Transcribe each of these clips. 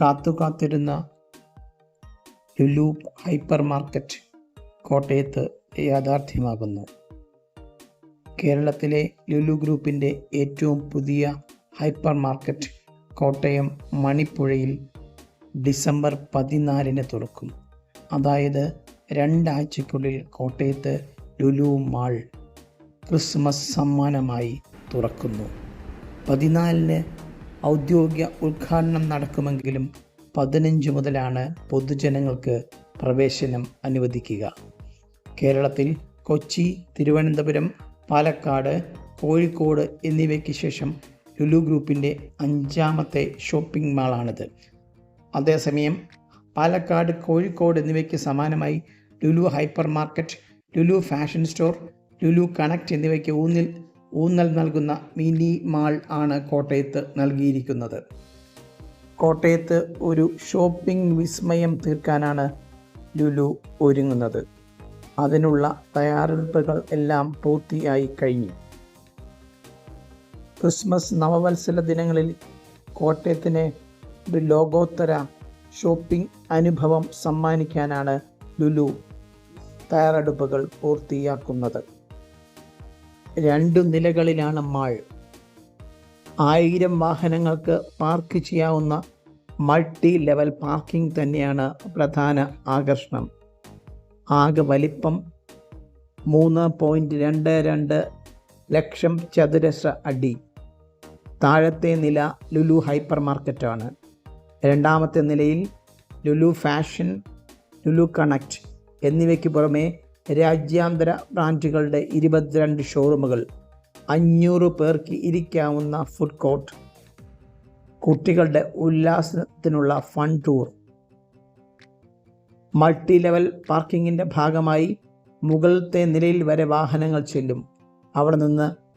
കാത്തുകാത്തിരുന്ന Lulu hyper market കോട്ടയത്ത് യാഥാർത്ഥ്യമാകുന്നു. കേരളത്തിലെ ലുലു ഗ്രൂപ്പിന്റെ ഏറ്റവും പുതിയ ഹൈപ്പർ മാർക്കറ്റ് കോട്ടയം മണിപ്പുഴയിൽ ഡിസംബർ പതിനാലിന് തുറക്കും. അതായത് രണ്ടാഴ്ചയ്ക്കുള്ളിൽ കോട്ടയത്ത് ലുലു മാൾ ക്രിസ്മസ് സമ്മാനമായി തുറക്കുന്നു. പതിനാലിന് ഔദ്യോഗിക ഉദ്ഘാടനം നടക്കുമെങ്കിലും പതിനഞ്ച് മുതലാണ് പൊതുജനങ്ങൾക്ക് പ്രവേശനം അനുവദിക്കുക. കേരളത്തിൽ കൊച്ചി തിരുവനന്തപുരം പാലക്കാട് കോഴിക്കോട് എന്നിവയ്ക്ക് ശേഷം ലുലു ഗ്രൂപ്പിന്റെ അഞ്ചാമത്തെ ഷോപ്പിംഗ് മാളാണിത്. അതേസമയം പാലക്കാട് കോഴിക്കോട് എന്നിവയ്ക്ക് സമാനമായി Lulu hypermarket Lulu fashion store Lulu connect എന്നിവയ്ക്ക് ഊന്നിൽ ഊന്നൽ നൽകുന്ന മിനി മാൾ ആണ് കോട്ടയത്ത് നൽകിയിരിക്കുന്നത്. കോട്ടയത്ത് ഒരു ഷോപ്പിംഗ് വിസ്മയം തീർക്കാനാണ് ലുലു ഒരുങ്ങുന്നത്. അതിനുള്ള തയ്യാറെടുപ്പുകൾ എല്ലാം പൂർത്തിയായി കഴിഞ്ഞു. ക്രിസ്മസ് നവവത്സര ദിനങ്ങളിൽ കോട്ടയത്തിന് ഒരു ലോകോത്തര ഷോപ്പിംഗ് അനുഭവം സമ്മാനിക്കാനാണ് ലുലു തയ്യാറെടുപ്പുകൾ പൂർത്തിയാക്കുന്നത്. രണ്ടു നിലകളിലാണ് മാൾ. ആയിരം വാഹനങ്ങൾക്ക് പാർക്ക് ചെയ്യാവുന്ന മൾട്ടി ലെവൽ പാർക്കിംഗ് തന്നെയാണ് പ്രധാന ആകർഷണം. ആകെ വലിപ്പം മൂന്ന് പോയിന്റ് രണ്ട് രണ്ട് ലക്ഷം ചതുരശ്ര അടി. താഴത്തെ നില ലുലു ഹൈപ്പർ മാർക്കറ്റാണ്. രണ്ടാമത്തെ നിലയിൽ ലുലു ഫാഷൻ ലുലു കണക്റ്റ് എന്നിവയ്ക്ക് പുറമെ രാജ്യാന്തര ബ്രാൻഡുകളുടെ ഇരുപത്തിരണ്ട് ഷോറൂമുകൾ. അഞ്ഞൂറ് പേർക്ക് ഇരിക്കാവുന്ന ഫുഡ് കോർട്ട്. കുട്ടികളുടെ ഉല്ലാസത്തിനുള്ള ഫൺ ടൂർ. മൾട്ടി ലെവൽ പാർക്കിങ്ങിന്റെ ഭാഗമായി മുകളിലത്തെ നിലയിൽ വരെ വാഹനങ്ങൾ ചെല്ലും. അവിടെ നിന്ന്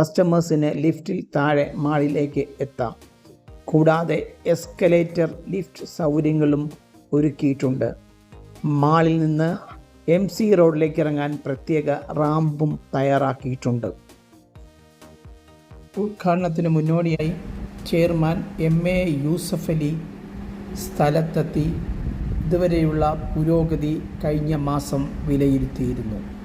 കസ്റ്റമേഴ്സിന് ലിഫ്റ്റിൽ താഴെ മാളിലേക്ക് എത്താം. കൂടാതെ എസ്കലേറ്റർ ലിഫ്റ്റ് സൗകര്യങ്ങളും ഒരുക്കിയിട്ടുണ്ട്. മാളിൽ നിന്ന് എം സി റോഡിലേക്ക് ഇറങ്ങാൻ പ്രത്യേക റാമ്പും തയ്യാറാക്കിയിട്ടുണ്ട്. ഉദ്ഘാടനത്തിന് മുന്നോടിയായി chairman M A Yusuff Ali സ്ഥലത്തെത്തി. ഇതുവരെയുള്ള പുരോഗതി കഴിഞ്ഞ മാസം വിലയിരുത്തിയിരുന്നു.